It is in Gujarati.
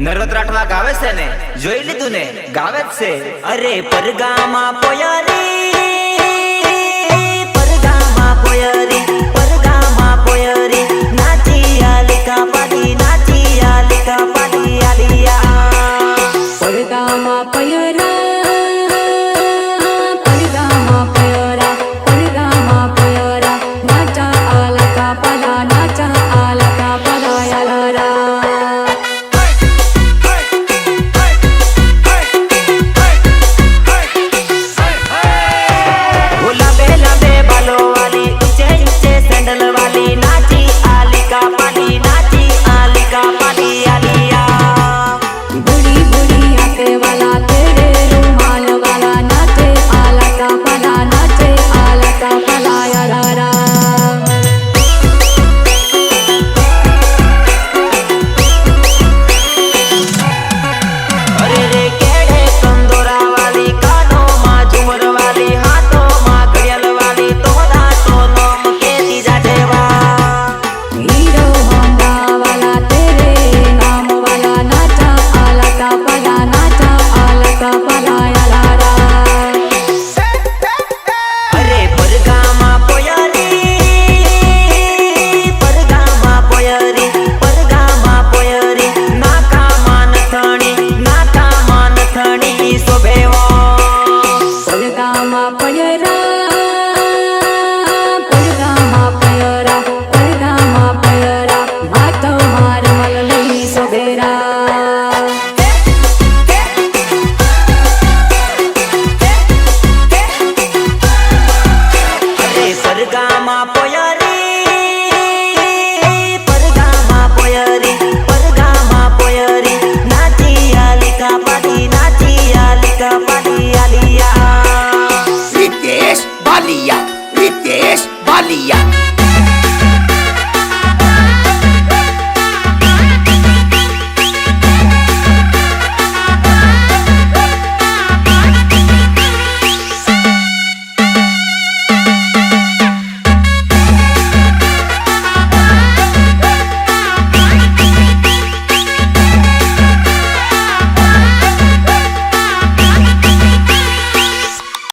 નરોત્રાટમાં ગાવે છે ને? જોઈ લીધું ને? ગાવે છે. અરે પરગામાં પોયારી